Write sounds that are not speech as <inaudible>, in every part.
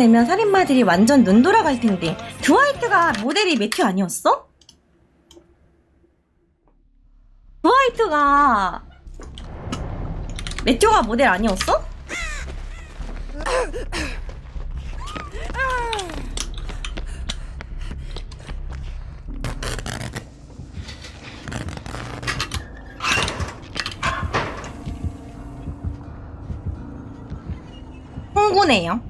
되면 살인마들이 완전 눈 돌아갈 텐데 드와이트가 모델이 매튜 아니었어? 드와이트가 매튜가 모델 아니었어? 홍보네요.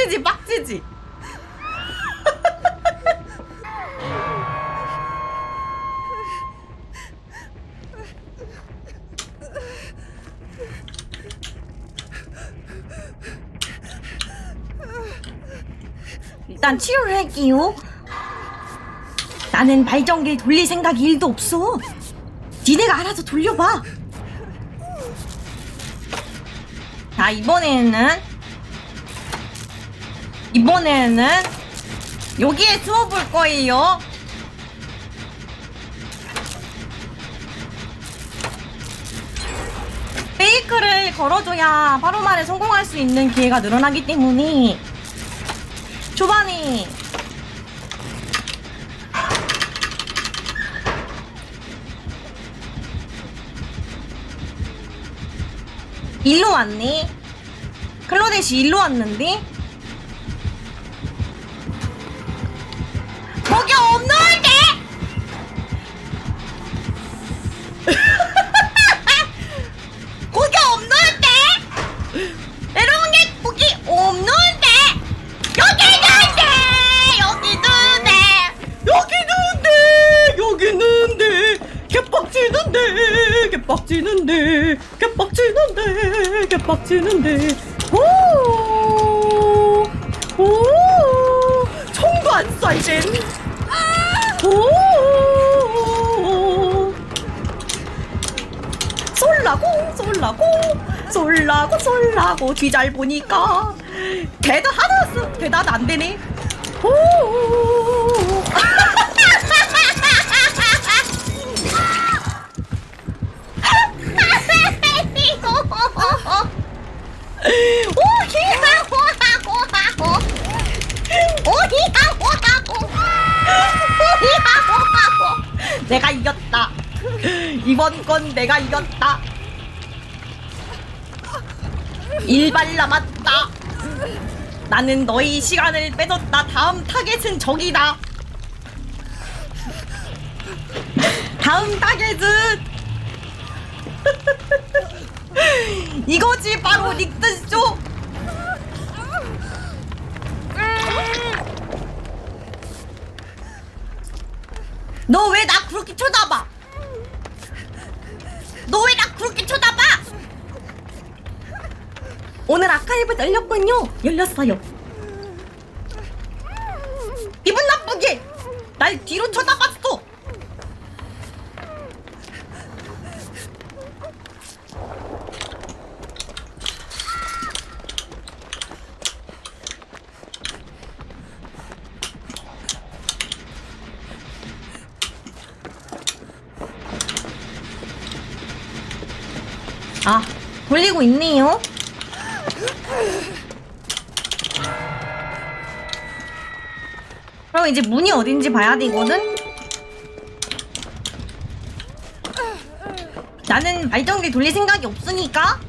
빡치지, 빡치지. 일단 치료를 할게요. 나는 발전기를 돌릴 생각이 일도 없어. 니네가 알아서 돌려봐. 자, 이번에는, 이번에는, 여기에 숨어볼 거예요. 페이크를 걸어줘야 바로 말에 성공할 수 있는 기회가 늘어나기 때문에 초반에 일로 왔네. 클로데시 일로 왔는데 거기 없는데? 거기 없는데? 여러분 게 거기 없는데? 여기 있는데! 여기 있는데! 여기 있는데! 여기 있는데! 개빡치는데! 개빡치는데! 개빡치는데! 개빡치는데! 오 오! 총도 안 쏴, 이젠 쏠라고 쏠라고 쏠라고 쏠라고 뒤잘 보니까 대답 하나였어 대답 안 되네 오 내가 이겼다. 이번 건 내가 이겼다. 일발 남았다. 나는 너희 시간을 뺏었다. 다음 타겟은 적이다. 다음 타겟은 <laughs> 이거지 바로 닉드쇼. 너 왜 나 그렇게 쳐다봐? 너 왜 나 그렇게 쳐다봐? 오늘 아카이브 열렸군요. 열렸어요. 기분 나쁘게 날 뒤로 쳐다봤어. 아, 돌리고 있네요. 그럼 이제 문이 어딘지 봐야 되거든? 나는 발전기 돌릴 생각이 없으니까?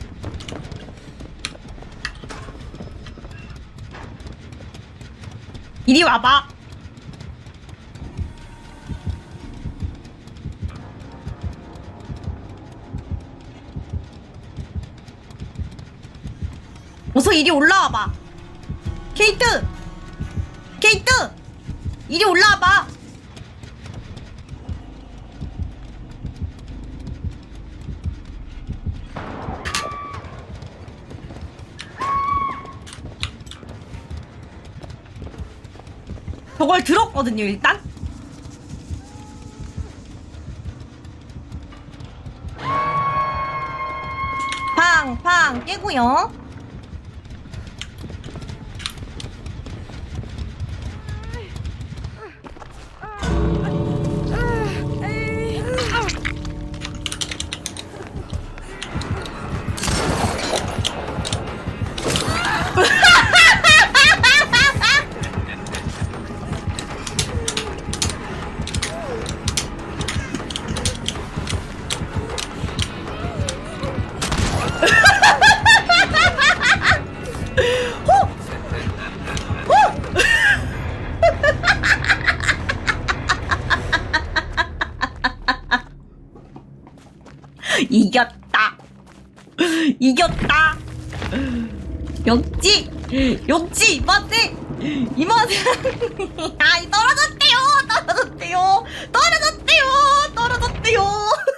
이리 와봐. 어서 이리 올라와봐. 케이트! 케이트! 이리 올라와봐. 저걸 들었거든요, 일단. 팡 팡 깨고요. <laughs> 이겼다. 역지, 역지 이맛에 이맛에 아 떨어졌대요, 떨어졌대요, 떨어졌대요, 떨어졌대요. <laughs>